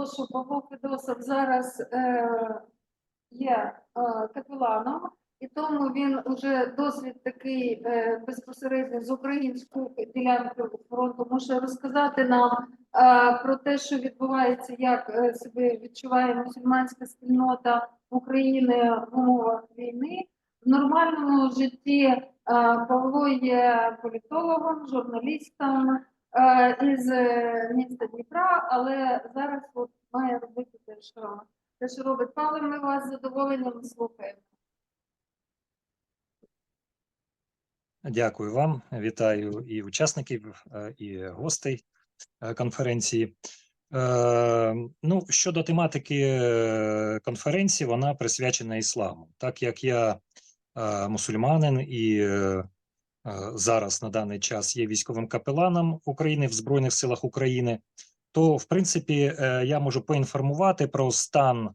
того, що Павло Федосов зараз е, є е, капеланом, і тому він вже досвід такий е, безпосередньо з українською ділянкою фронту може розказати нам е, про те, що відбувається, як е, себе відчуває мусульманська спільнота України в умовах війни. В нормальному житті е, Павло є політологом, журналістом із е, міста Дніпра, але зараз от має робити те, що те, що робить Павло, ми вас задоволенням слухаємо. Дякую вам. Вітаю і учасників, е, і гостей е, конференції. Е, Ну, щодо тематики е, конференції, вона присвячена ісламу. Так як я е, мусульманин і е, е, зараз на даний час є військовим капеланом України в Збройних силах України, то в принципі е, я можу поінформувати про стан,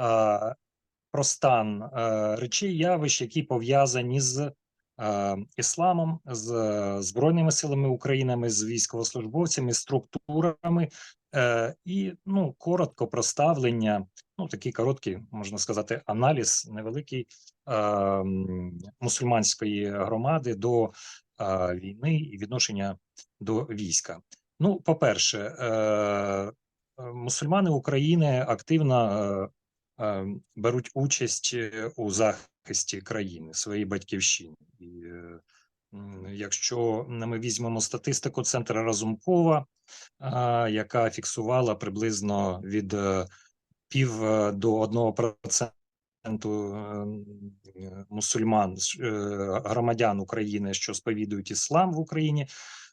е, про стан е, речей, явищ, які пов'язані з е, ісламом, з е, збройними силами України, з військовослужбовцями, структурами е, і ну коротко про ставлення. Ну такий короткий, можна сказати, аналіз невеликий е, мусульманської громади до війни і відношення до війська. Ну, по-перше, е, е, мусульмани України активно е, беруть участь е, у захисті країни, своєї батьківщини. І якщо ми візьмемо статистику центра Разумкова, яка фіксувала приблизно від пів до одного проценту е, мусульман е, громадян України, що сповідують іслам в Україні.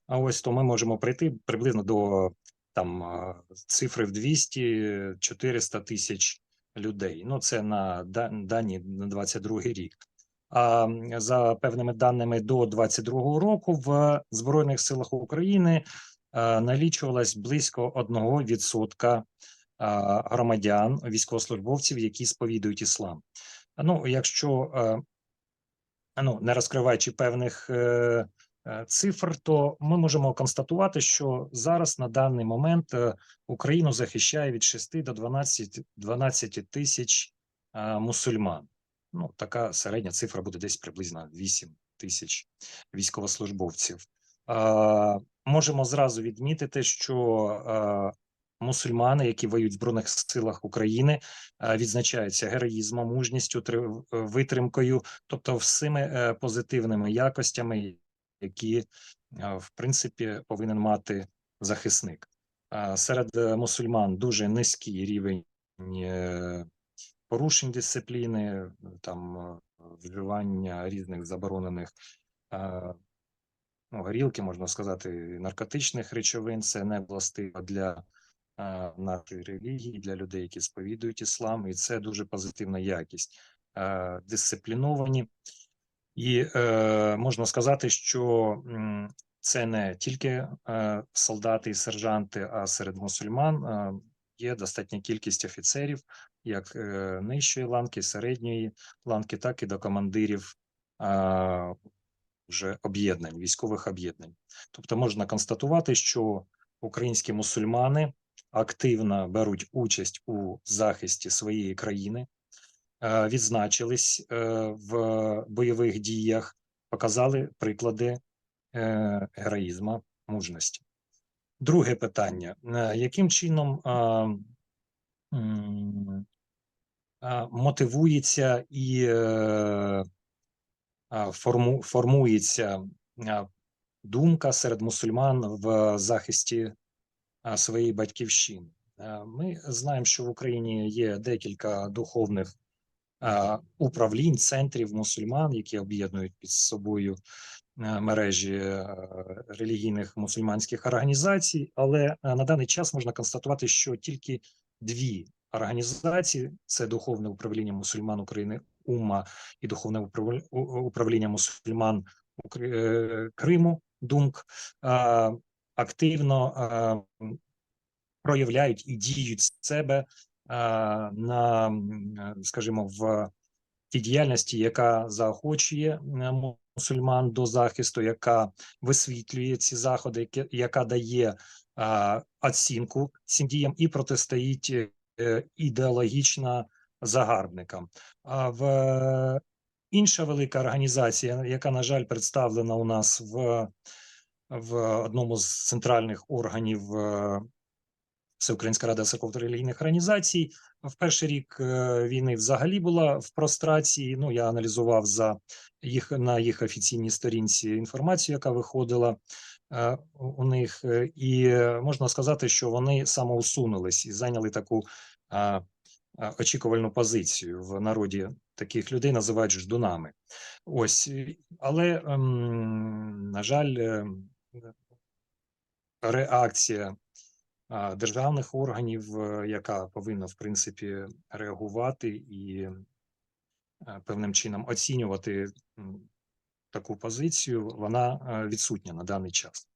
А ось то ми можемо прийти приблизно до там е, цифри в 200-400 тисяч людей. Ну це на дані на 22 рік. А за певними даними до 22 року в Збройних силах України е, налічувалось близько 1% а, громадян, військовослужбовців, які сповідують іслам. Ну, якщо е, ну, не розкриваючи певних е, е, цифр, то ми можемо констатувати, що зараз на даний момент Україну захищає від 6 до 12, 12 тисяч мусульман. Ну, така середня цифра буде десь приблизно 8 тисяч військовослужбовців. Можемо зразу відмітити, що мусульмани, які воюють в Збройних силах України, е, відзначаються героїзмом, мужністю, витримкою, тобто всіми е, позитивними якостями, які е, в принципі повинен мати захисник. Е, Серед е, мусульман дуже низький рівень е, порушень дисципліни, там е, вживання різних заборонених е, ну, горілки, можна сказати, наркотичних речовин. Це не властиво для е, нашої релігії, для людей, які сповідують іслам, і це дуже позитивна якість. Дисципліновані, і е, можна сказати, що це не тільки е, солдати і сержанти, а серед мусульман є достатня кількість офіцерів, як е, нижчої ланки, середньої ланки, так і до командирів вже об'єднань, військових об'єднань. Тобто можна констатувати, що українські мусульмани активно беруть участь у захисті своєї країни, е, відзначились е, в бойових діях, показали приклади е, героїзму, мужності. Друге питання: яким чином мотивується і формується думка серед мусульман в захисті своєї батьківщини. Е, Ми знаємо, що в Україні є декілька духовних управлінь, центрів мусульман, які об'єднують під собою е, мережі е, релігійних мусульманських організацій, але на даний час можна констатувати, що тільки дві організації: це духовне управління мусульман України УМА і духовне управління, мусульман Криму ДУМК активно а, проявляють і діють себе а, на, е, скажімо, в тій діяльності, яка заохочує е, мусульман до захисту, яка висвітлює ці заходи, яка дає оцінку цим діям і протистоїть е, ідеологічно загарбникам. А в е, інша велика організація, яка, на жаль, представлена у нас в, в одному з центральних органів е, Всеукраїнська рада церков та релігійних організацій, в перший рік е, війни взагалі була в прострації. Ну, я аналізував за їх на їх офіційній сторінці інформацію, яка виходила е, у них, і можна сказати, що вони самоусунулись і зайняли таку очікувальну позицію в народі. Таких людей називають ждунами. Ось, але ем, на жаль, ем, реакція державних органів, е, яка повинна в принципі реагувати і е, певним чином оцінювати таку позицію, вона е, відсутня на даний час.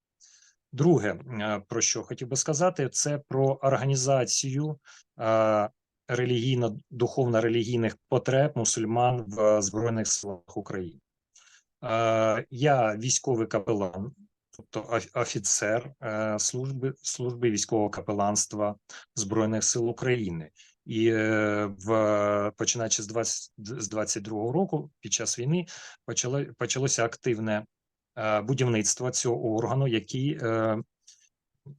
Друге, про що хотів би сказати, це про організацію е, релігійно-духовно-релігійних потреб мусульман в Збройних силах України. Я військовий капелан, тобто оф- офіцер е, служби, служби військового капеланства Збройних сил України. І е, в починаючи з 20, з 22 року, під час війни, почало почалося активне е, будівництво цього органу, який,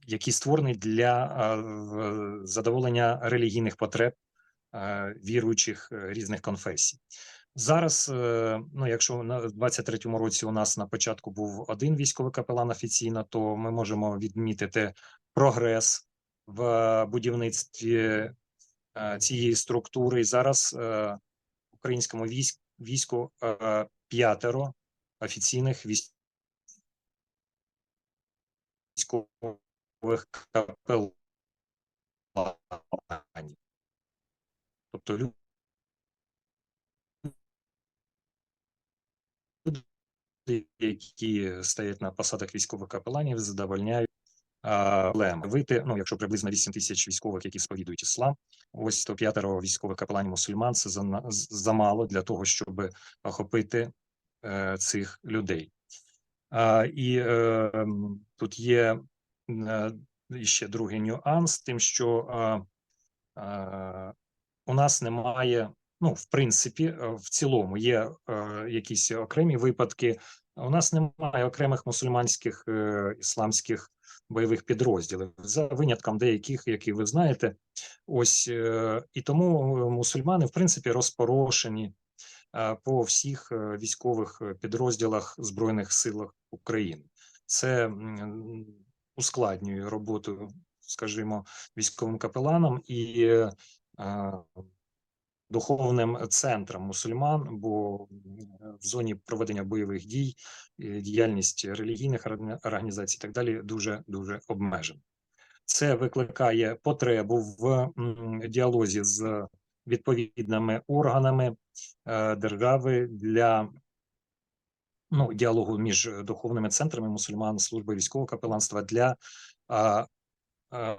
який створений для задоволення релігійних потреб віруючих різних конфесій. Зараз, е, ну якщо на 23-му році у нас на початку був один військовий капелан офіційно, то ми можемо відмітити прогрес в будівництві е, цієї структури. І зараз е, українському військ, війську е, п'ятеро офіційних військ- військових капеланів. Тобто люди, які стоять на посадах військових капеланів, задовольняють проблеми. Вийти, ну, якщо приблизно 8 тисяч військових, які сповідують іслам, ось то п'ятеро військових капеланів мусульман це замало для того, щоб охопити е, цих людей. І е, тут є е, ще другий нюанс, тим, що у нас немає, ну, в принципі, е, в цілому є е, якісь окремі випадки. У нас немає окремих мусульманських е, ісламських бойових підрозділів, за винятком деяких, які ви знаєте. Ось і тому мусульмани, в принципі, розпорошені по всіх військових підрозділах Збройних сил України. Це ускладнює роботу, скажімо, військовим капеланам і духовним центром мусульман, бо в зоні проведення бойових дій е, діяльність релігійних орг- організацій і так далі дуже дуже обмежена. Це викликає потребу в діалозі з відповідними органами е, держави для ну, діалогу між духовними центрами мусульман, служби військового капеланства для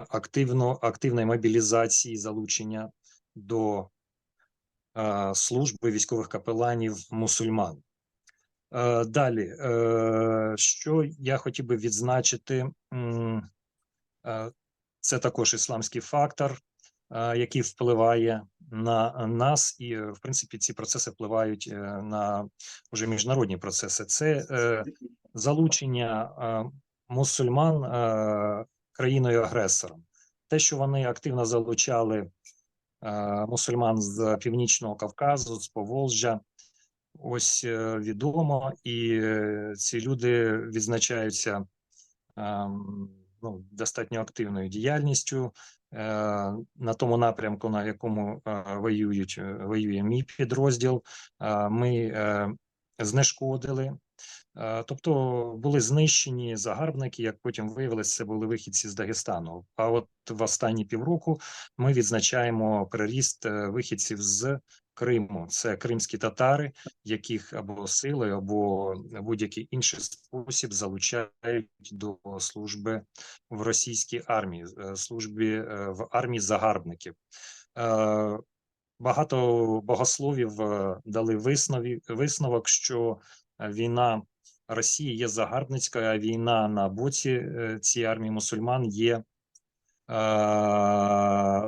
активно, активної мобілізації, залучення до служби військових капеланів мусульман. Е, Далі, е, що я хотів би відзначити, е, це також ісламський фактор, який впливає на нас, і в принципі ці процеси впливають на вже міжнародні процеси. Це залучення мусульман е, країною агресором. Те, що вони активно залучали мусульман з північного Кавказу, з Поволжя. Ось е, відомо, і е, ці люди відзначаються ну, достатньо активною діяльністю е, на тому напрямку, на якому е, воюють, е, воює мій підрозділ. е, Ми е, знешкодили. Е, Тобто були знищені загарбники, як потім виявилось, це були вихідці з Дагестану. А от в останні півроку ми відзначаємо приріст е, вихідців з Криму. Це кримські татари, яких або силою, або будь-який інший спосіб залучають до служби в російській армії, е, службі в армії загарбників. Багато богословів дали виснові, висновок, що війна Росії є загарбницька, війна на боці е, цієї армії мусульман є е,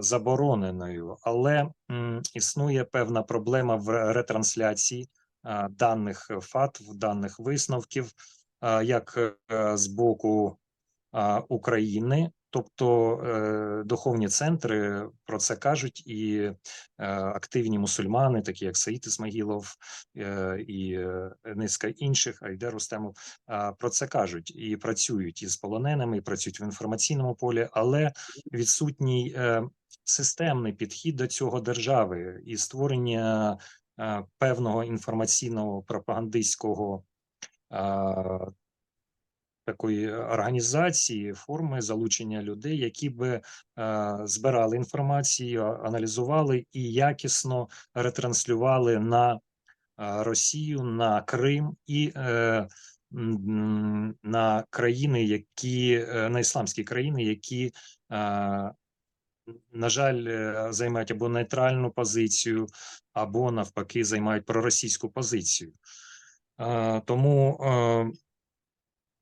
забороненою, але м, існує певна проблема в ретрансляції е, даних фатв, даних висновків, е, як е, з боку е, України, тобто е, духовні центри про це кажуть, і е, активні мусульмани, такі як Саїд Ісмагілов е, і низка інших, Айдер Рустемов, про це кажуть і працюють із полоненими, і працюють в інформаційному полі, але відсутній системний підхід до цього держави і створення певного інформаційного пропагандистського такої організації, форми залучення людей, які би е, збирали інформацію, аналізували і якісно ретранслювали на е, Росію, на Крим і е, на країни, які е, на ісламські країни, які е, на жаль, е, займають або нейтральну позицію, або навпаки займають проросійську позицію. Е, Тому е,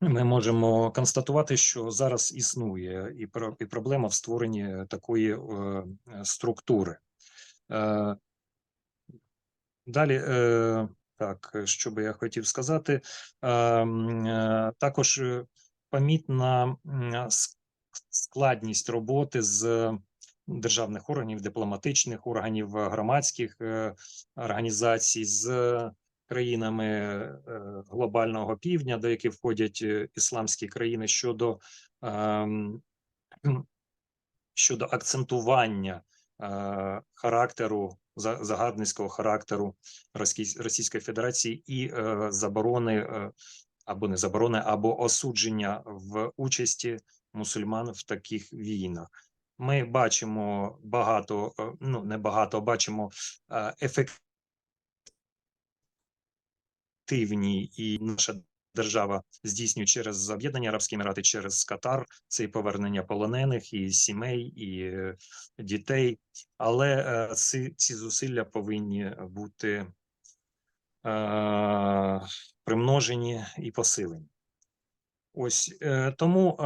ми можемо констатувати, що зараз існує і про- і проблема в створенні такої е, структури. Е, Далі, е, так, що би я хотів сказати, е, е, також е, помітна складність роботи з державних органів, дипломатичних органів, громадських е, організацій з країнами е, глобального півдня, до яких входять е, ісламські країни щодо, ем, щодо акцентування е, характеру за- загарбницького характеру Російської Федерації і заборони або не заборони, або осудження в участі мусульман в таких війнах. Ми бачимо багато, ну не багато, бачимо е, ефективні і наша держава здійснює через об'єднані Арабські Емірати, через Катар, це і повернення полонених, і сімей, і е, дітей. Але е, ці, ці зусилля повинні бути е, примножені і посилені. Ось е, тому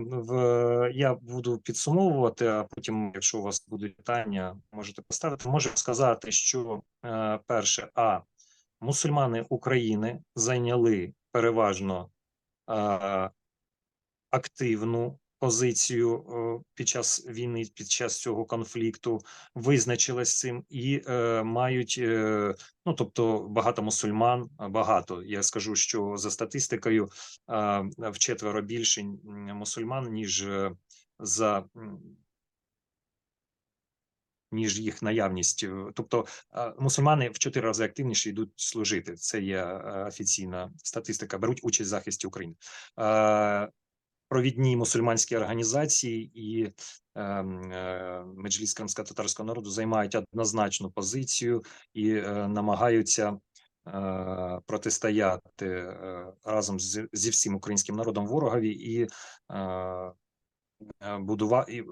в я буду підсумовувати, а потім, якщо у вас будуть питання, можете поставити. Можу сказати, що перше, а мусульмани України зайняли переважно е, активну позицію е, під час війни, під час цього конфлікту, визначились цим і е, мають е, ну тобто багато мусульман, багато. Я скажу, що за статистикою е, вчетверо більше мусульман, ніж е, за. Ніж їх наявність, Е, тобто е, мусульмани в чотири рази активніше йдуть служити. Це є е, офіційна статистика. Беруть участь в захисті України. Е, Провідні мусульманські організації і ем, е, Меджліс кримсько-татарського народу займають однозначну позицію і е, намагаються е, протистояти е, разом з, зі всім українським народом ворогові і е, будувати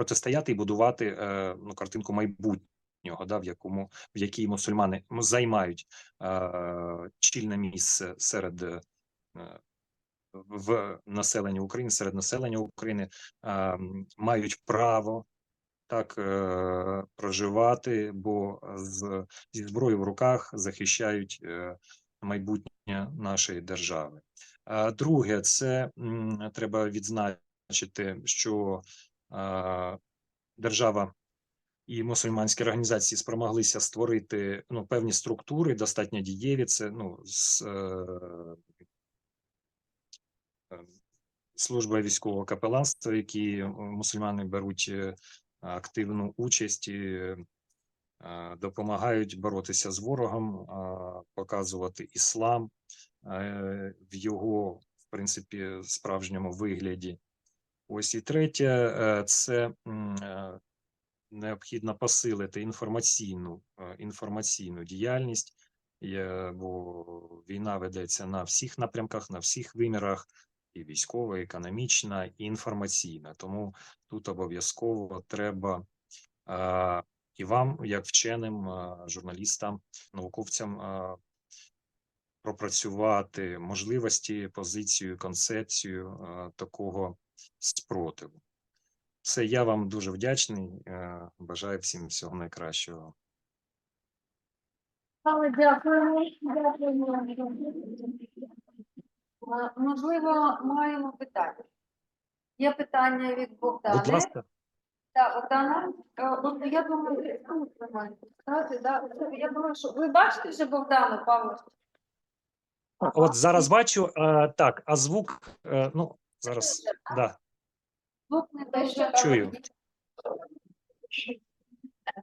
протистояти і будувати е, ну, картинку майбутнього, да, в якому в якій мусульмани займають е, чільне місце серед е, в населенні України, серед населення України мають право так е, проживати, бо з зі зброєю в руках захищають е, майбутнє нашої держави. Е, Друге, це м, треба відзначити, що держава і мусульманські організації спромоглися створити ну певні структури, достатньо дієві. Це ну з е, е, служба військового капеланства, які е, мусульмани беруть активну участь і допомагають боротися з ворогом, показувати іслам в його, в принципі, справжньому вигляді. Ось і третє, е, це е, необхідно посилити інформаційну е, інформаційну діяльність, бо війна ведеться на всіх напрямках, на всіх вимірах, і військова, і економічна, і інформаційна. Тому тут обов'язково треба і вам, як вченим, журналістам, науковцям, пропрацювати можливості, позицію, концепцію такого спротиву. Все, я вам дуже вдячний. е, Бажаю всім всього найкращого. Але дякуємо. Можливо, маємо питання. Є питання від Богдани. Будь ласка. Так, Богдана, е, я думаю, я що ви бачите вже Богдану Павлович? От зараз бачу, е, так, а звук, ну, зараз, да, Чую.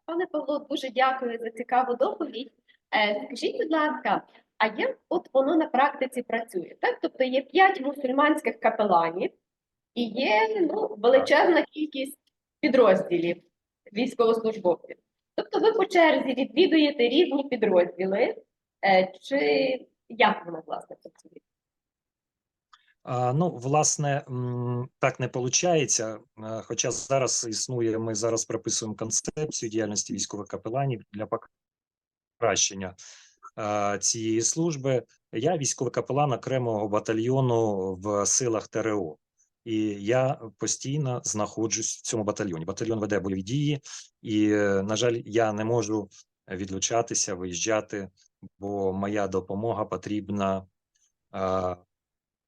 Пане Павло, дуже дякую за цікаву доповідь. Е, Скажіть, будь ласка, а як от воно на практиці працює? Так? Тобто є п'ять мусульманських капеланів і є ну, величезна кількість підрозділів військовослужбовців. Тобто ви по черзі відвідуєте різні підрозділи, е, чи як воно власне працює? Ну, власне, так не виходить. Хоча зараз існує, ми зараз прописуємо концепцію діяльності військових капеланів для покращення цієї служби. Я військовий капелан окремого батальйону в силах ТРО. І я постійно знаходжусь в цьому батальйоні. Батальйон веде бойові дії, і, е, на жаль, я не можу відлучатися, виїжджати, бо моя допомога потрібна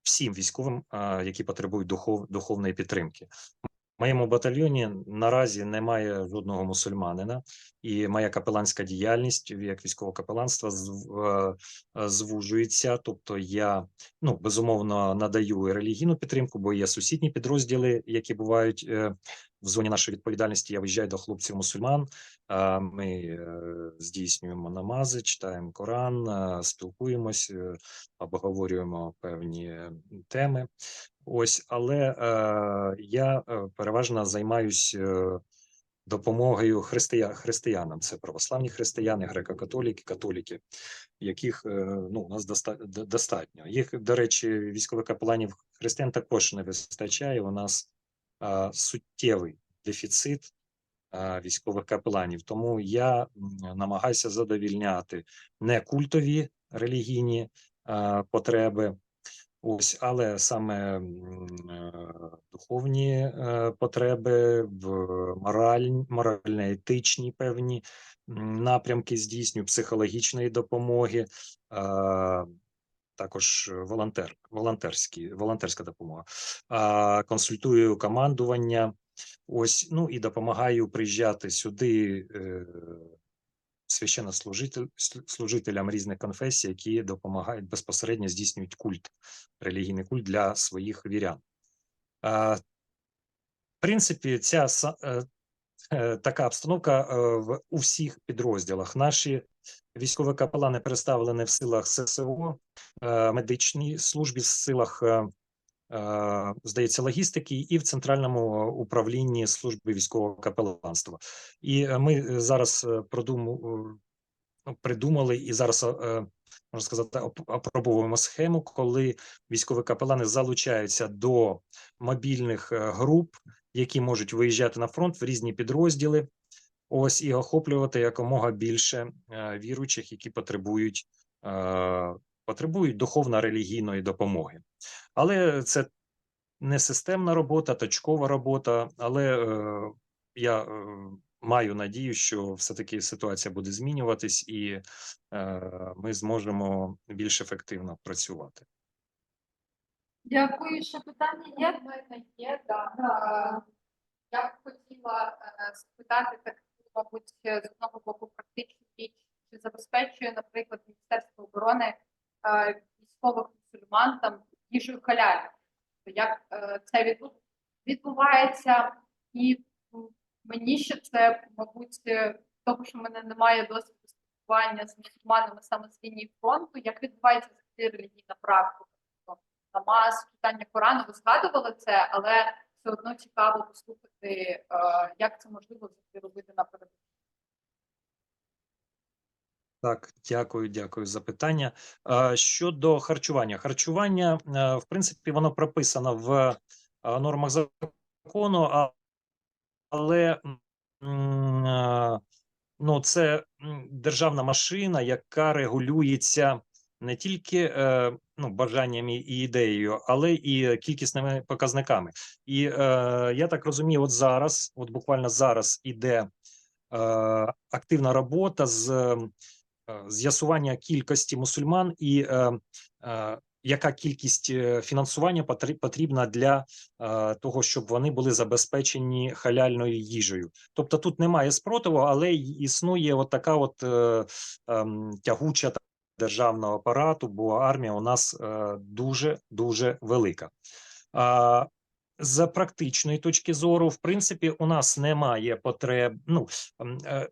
всім військовим, які потребують духов, духовної підтримки. Моєму батальйоні наразі немає жодного мусульманина, і моя капеланська діяльність як військового капеланства е, звужується. Тобто, я ну безумовно надаю релігійну підтримку, бо є сусідні підрозділи, які бувають е, в зоні нашої відповідальності. Я виїжджаю до хлопців мусульман. е, Ми здійснюємо намази, читаємо Коран, спілкуємось, обговорюємо певні теми. Ось, але е, я е, переважно займаюсь е, допомогою христия, християнам. Це православні християни, греко-католіки, католіки, яких е, ну, у нас доста- достатньо. Їх, до речі, військових капеланів християн також не вистачає. У нас е, суттєвий дефіцит е, військових капеланів. Тому я намагаюся задовільняти не культові релігійні е, потреби. Ось, але саме е, духовні е, потреби, в мораль, морально-етичні певні напрямки здійснюю, психологічної допомоги, е, також волонтер, волонтерські, волонтерська допомога. Е, Консультую командування. Ось, ну і допомагаю приїжджати сюди е, священнослужитель, слу- служителям різних конфесій, які допомагають безпосередньо здійснюють культ, релігійний культ для своїх вірян. В принципі, ця е, е, така обстановка е, в у всіх підрозділах. Наші військові капелани представлені в силах ССО, медичній службі, в силах, здається, логістики і в центральному управлінні служби військового капеланства. І е, ми е, зараз е, е, придумали і зараз, е, можна сказати, оп- опробовуємо схему, коли військові капелани залучаються до мобільних е, груп, які можуть виїжджати на фронт в різні підрозділи. Ось і охоплювати якомога більше е, віруючих, які потребують, е, потребують духовно-релігійної допомоги. Але це не системна робота, точкова робота. Але е, я е, маю надію, що все-таки ситуація буде змінюватись, і е, ми зможемо більш ефективно працювати. Дякую, ще питання є? В мене є, да. Е, Я б хотіла е, спитати так, мабуть, з одного боку практичну річ, чи забезпечує, наприклад, Міністерство оборони е, військових мусульман там їжею халяль. Як е, це відбу- відбувається, і мені ще це, мабуть, е, тому що в мене немає досвіду спілкування з мусульманами саме з лінії фронту, як відбувається релігійна практика намаз, читання Корану, ви згадували це, але все одно цікаво послухати, як це можливо робити на передовій. Так, дякую, дякую за питання. Щодо харчування, харчування, е, в принципі, воно прописано в е, нормах закону, але е, ну, це державна машина, яка регулюється не тільки ну, бажанням і ідеєю, але і кількісними показниками. І я так розумію, от зараз, от буквально зараз іде активна робота з з'ясування кількості мусульман і е, е, яка кількість е, фінансування потрібна для е, того, щоб вони були забезпечені халяльною їжею. Тобто тут немає спротиву, але існує от така от е, ем, тягуча державного апарату, бо армія у нас е, дуже дуже велика. З практичної точки зору, в принципі, у нас немає потреб. Ну ем, е,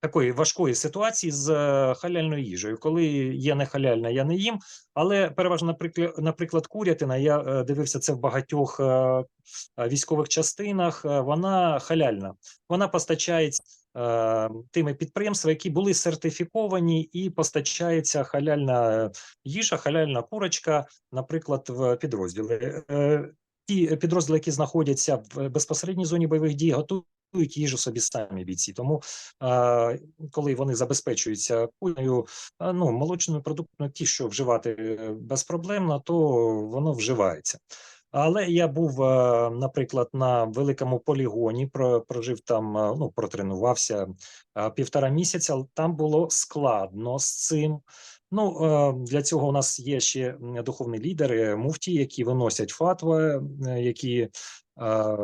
такої важкої ситуації з е, халяльною їжею. Коли є не халяльна, я не їм. Але переважно, наприклад, курятина, я е, дивився це в багатьох е, військових частинах. Вона халяльна. Вона постачається тими підприємствами, які були сертифіковані, і постачається халяльна їжа, халяльна курочка, наприклад, в підрозділи. Ті підрозділи, які знаходяться в безпосередній зоні бойових дій, готують їжу собі самі бійці. Тому а, коли вони забезпечуються курною, а, ну молочними продуктами, ті, що вживати е, безпроблемно, то воно вживається. Але я був, е, наприклад, на великому полігоні, про- прожив там, е, ну протренувався е, півтора місяця. Там було складно з цим. Ну е, для цього у нас є ще духовні лідери, муфті, які виносять фатви, е, які е,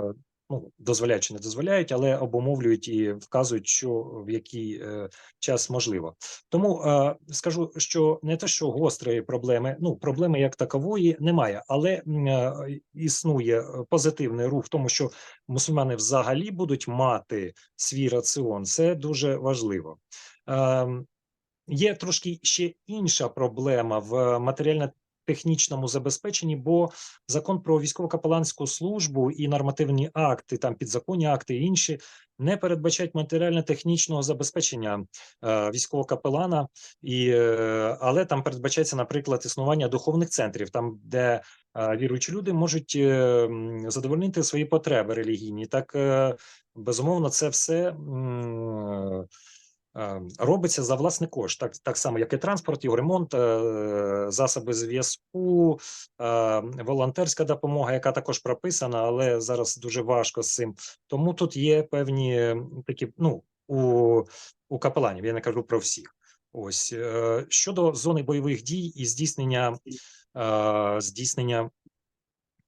ну, дозволяють чи не дозволяють, але обумовлюють і вказують, що в який е, час можливо. Тому е, скажу, що не те, що гострої проблеми, ну проблеми як такової немає, але е, існує е, позитивний рух тому, що мусульмани взагалі будуть мати свій раціон. Це дуже важливо. Ем, Є трошки ще інша проблема в матеріально-технічному забезпеченні, бо закон про військово-капеланську службу і нормативні акти, там підзаконні акти і інші не передбачають матеріально-технічного забезпечення е, військового капелана, і, е, але там передбачається, наприклад, існування духовних центрів, там, де е, віруючі люди можуть е, задовольнити свої потреби релігійні. Так, е, безумовно, це все. е, робиться за власний кошт, так, так само, як і транспорт, його ремонт, е, засоби зв'язку, е, волонтерська допомога, яка також прописана, але зараз дуже важко з цим. Тому тут є певні такі, ну, у, у капеланів, я не кажу про всіх. Ось е, щодо зони бойових дій і здійснення, здійснення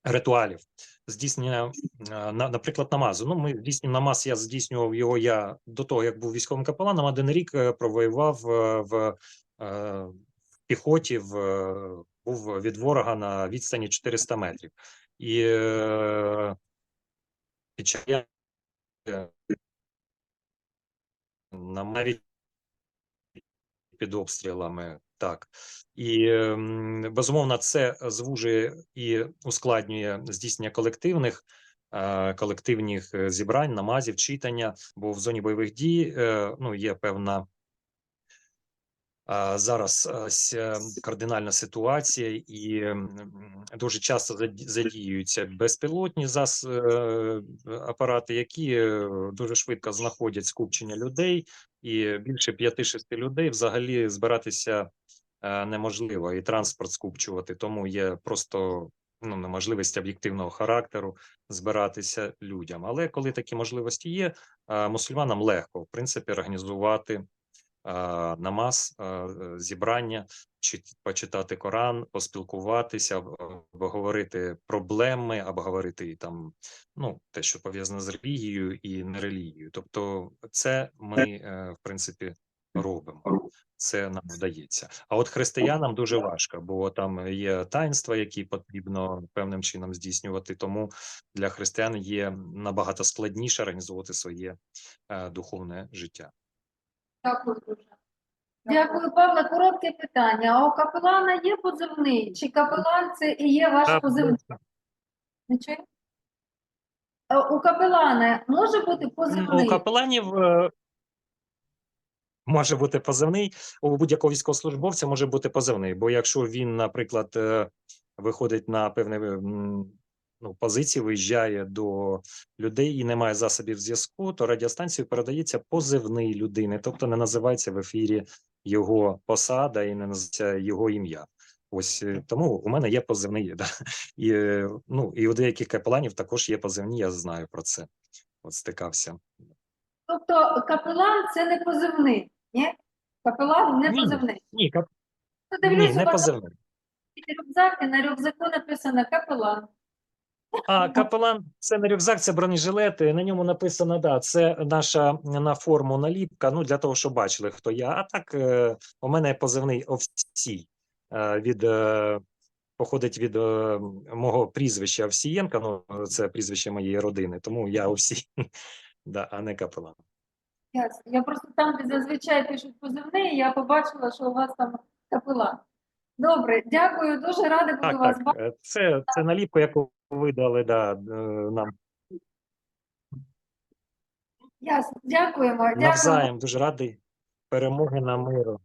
ритуалів, здійснення, на, наприклад, намазу. Ну, ми здійснюємо намаз, я здійснював його я до того, як був військовим капеланом, один рік е, провоював е, в, е, в піхоті, в, був від ворога на відстані 400 метрів. І під час навіть під обстрілами, так. І безумовно, це звужує і ускладнює здійснення колективних. е, Колективних е, зібрань, намазів, читання, бо в зоні бойових дій е, ну є певна зараз кардинальна ситуація, і дуже часто задіюються безпілотні зас апарати, які дуже швидко знаходять скупчення людей, і більше 5-6 людей взагалі збиратися неможливо, і транспорт скупчувати. Тому є просто ну, неможливість об'єктивного характеру збиратися людям. Але коли такі можливості є, е, мусульманам легко в принципі організувати намаз, е, зібрання, чи почитати Коран, поспілкуватися, об- обговорити проблеми, обговорити там ну те, що пов'язане з релігією і нерелігією. Тобто, це ми е, в принципі робимо. Це нам вдається. А от християнам дуже важко, бо там є таїнства, які потрібно певним чином здійснювати. Тому для християн є набагато складніше організовувати своє е, духовне життя. Дякую дуже. Дякую, Павле. Коротке питання. А у капелана є позивний? Чи капелан це і є ваш позивний? Не чую? Е, У капелана може бути Ну, позивний? У капеланів е, може бути позивний, у будь-якого військовослужбовця може бути позивний. Бо якщо він, наприклад, е, виходить на певні ну, позиції, виїжджає до людей і не має засобів зв'язку, то радіостанцію передається позивний людини, тобто не називається в ефірі його посада і не називається його ім'я. Ось е, тому у мене є позивний. Да. І, е, ну, і у деяких капеланів також є позивні, я знаю про це. От стикався. Тобто капелан це не позивний, ні? Капелан не позивний. Ні, кап... Ну, ні, не позивний. рюкзак, і на рюкзаку написано капелан. А капелан це не рюкзак, це бронежилет. і На ньому написано, да, це наша на форму наліпка. Ну для того, щоб бачили, хто я. А так е, у мене позивний Овсій. Е, від е, походить від е, мого прізвища Овсієнка. Ну це прізвище моєї родини, тому я Овсій, да, а не капелан. Ясно. Я просто там, де зазвичай пишуть позивне, я побачила, що у вас там капела. Добре, дякую, дуже рада буду Так, вас бачити. Це, це наліпка, яку видали да, е, нам Ясно. Дякуємо. Дякуємо. навзаєм. Дуже радий перемоги на миру.